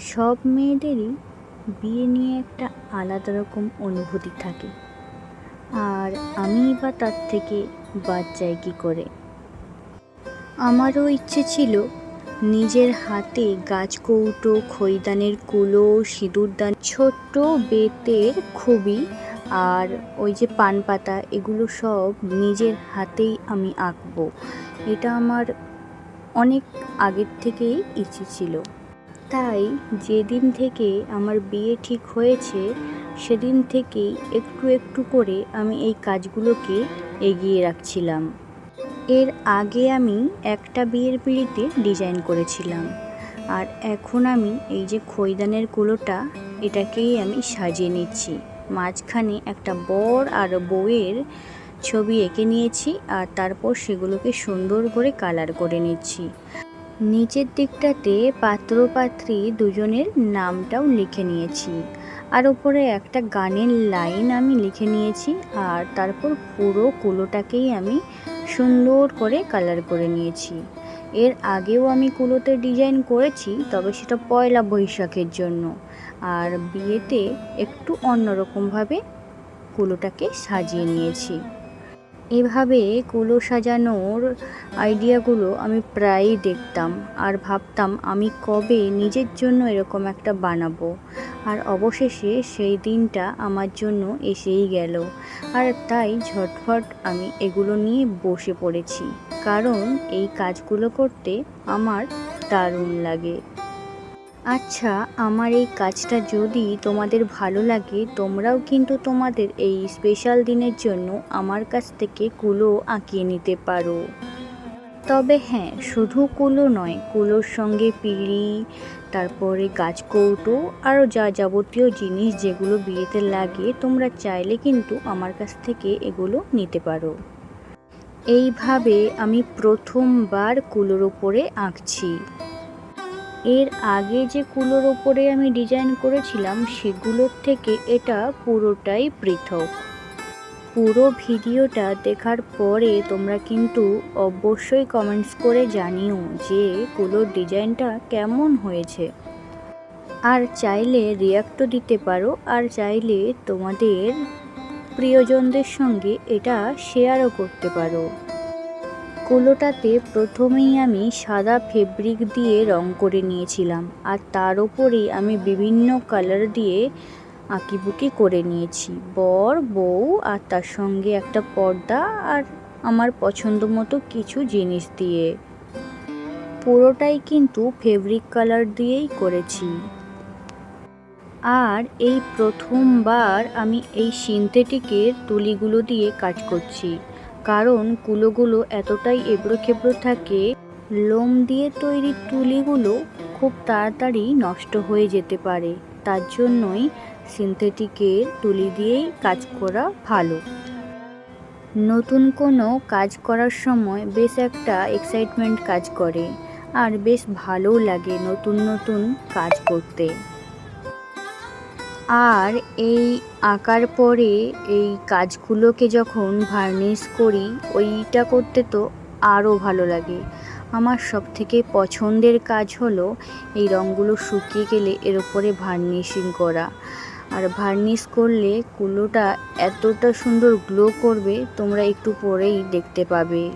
সব মেয়েদেরই বিয়ে নিয়ে একটা আলাদা রকম অনুভূতি থাকে। আর আমি বা তার থেকে বাদ যাই কী করে? আমারও ইচ্ছে ছিল নিজের হাতে গাছ কৌটো খৈদানের কুলো সিঁদুরদান ছোট্ট বেতের খুবই আর ওই যে পান পাতা, এগুলো সব নিজের হাতেই আমি আঁকবো। এটা আমার অনেক আগের থেকেই ইচ্ছে ছিল। তাই যেদিন থেকে আমার বিয়ে ঠিক হয়েছে, সেদিন থেকেই একটু একটু করে আমি এই কাজগুলোকে এগিয়ে রাখছিলাম। এর আগে আমি একটা বিয়ের পিঁড়িতে ডিজাইন করেছিলাম। আর এখন আমি এই যে খৈদানের কুলোটা, এটাকেই আমি সাজিয়ে নিচ্ছি। মাঝখানে একটা বর আর বউয়ের ছবি এঁকে নিয়েছি আর তারপর সেগুলোকে সুন্দর করে কালার করে নিচ্ছি। নিচের দিকটাতে পাত্র পাত্রী দুজনের নামটাও লিখে নিয়েছি। আর ওপরে একটা গানের লাইন আমি লিখে নিয়েছি আর তারপর পুরো কুলোটাকেই আমি সুন্দর করে কালার করে নিয়েছি। এর আগেও আমি কুলোতে ডিজাইন করেছি, তবে সেটা পয়লা বৈশাখের জন্য। আর বিয়েতে একটু অন্যরকমভাবে কুলোটাকে সাজিয়ে নিয়েছি। এভাবে কুলো সাজানোর আইডিয়াগুলো আমি প্রায়ই দেখতাম আর ভাবতাম, আমি কবে নিজের জন্য এরকম একটা বানাবো? আর অবশেষে সেই দিনটা আমার জন্য এসেই গেল। আর তাই ঝটফট আমি এগুলো নিয়ে বসে পড়েছি। কারণ এই কাজগুলো করতে আমার দারুণ লাগে। আচ্ছা আমার এই কাজটা যদি তোমাদের ভালো লাগে, তোমরাও কিন্তু তোমাদের এই স্পেশাল দিনের জন্য আমার কাছ থেকে কুলো আঁকিয়ে নিতে পারো। তবে হ্যাঁ শুধু কুলো নয়, কুলোর সঙ্গে পিঁড়ি, তারপরে গাছ কৌটো, আরও যা যাবতীয় জিনিস যেগুলো বিয়েতে লাগে, তোমরা চাইলে কিন্তু আমার কাছ থেকে এগুলো নিতে পারো। এইভাবে আমি প্রথমবার কুলোর ওপরে আঁকছি। এর আগে যে কুলোর ওপরে আমি ডিজাইন করেছিলাম, সেগুলোর থেকে এটা পুরোটাই পৃথক। পুরো ভিডিওটা দেখার পরে তোমরা কিন্তু অবশ্যই কমেন্টস করে জানিও যে কুলোর ডিজাইনটা কেমন হয়েছে। আর চাইলে রিয়াক্টও দিতে পারো, আর চাইলে তোমাদের প্রিয়জনদের সঙ্গে এটা শেয়ারও করতে পারো। কুলোটাতে প্রথমেই আমি সাদা ফেব্রিক দিয়ে রং করে নিয়েছিলাম আর তার ওপরেই আমি বিভিন্ন কালার দিয়ে আঁকিবুকি করে নিয়েছি। বর, বউ আর তার সঙ্গে একটা পর্দা আর আমার পছন্দ মতো কিছু জিনিস দিয়ে। পুরোটাই কিন্তু ফেব্রিক কালার দিয়েই করেছি। আর এই প্রথমবার আমি এই সিনথেটিকের তুলিগুলো দিয়ে কাজ করছি। কারণ কুলোগুলো এতটাই এবড়ো খেবড়ো থাকে, লোম দিয়ে তৈরি তুলিগুলো খুব তাড়াতাড়ি নষ্ট হয়ে যেতে পারে। তার জন্যই সিনথেটিকের তুলি দিয়েই কাজ করা ভালো। নতুন কোনো কাজ করার সময় বেশ একটা এক্সাইটমেন্ট কাজ করে, আর বেশ ভালোও লাগে নতুন নতুন কাজ করতে। আর এই আঁকার পরে এই কাজগুলোকে যখন ভার্নিশ করি, ওইটা করতে তো আরও ভালো লাগে। আমার সব থেকে পছন্দের কাজ হলো এই রঙগুলো শুকিয়ে গেলে এর ওপরে ভার্নিশিং করা। আর ভার্নিশ করলে কুলোটা এতটা সুন্দর গ্লো করবে, তোমরা একটু পরেই দেখতে পাবে।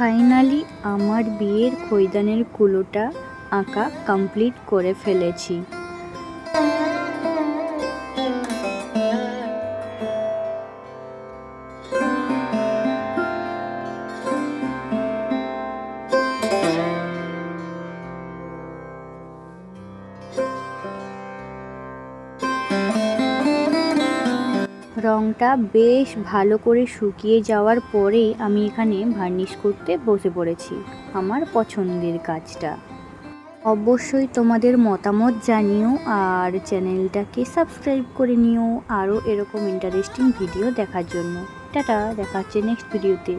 ফাইনালি আমার বিয়ের খৈদানের কুলোটা আঁকা কমপ্লিট করে ফেলেছি। রংটা বেশ ভালো করে শুকিয়ে যাওয়ার পরে আমি এখানে ভার্নিশ করতে বসে পড়েছি, আমার পছন্দের কাজটা। অবশ্যই তোমাদের মতামত জানিও আর চ্যানেলটাকে সাবস্ক্রাইব করে নিও, আরও এরকম ইন্টারেস্টিং ভিডিও দেখার জন্য। টাটা, দেখা হচ্ছে নেক্সট ভিডিওতে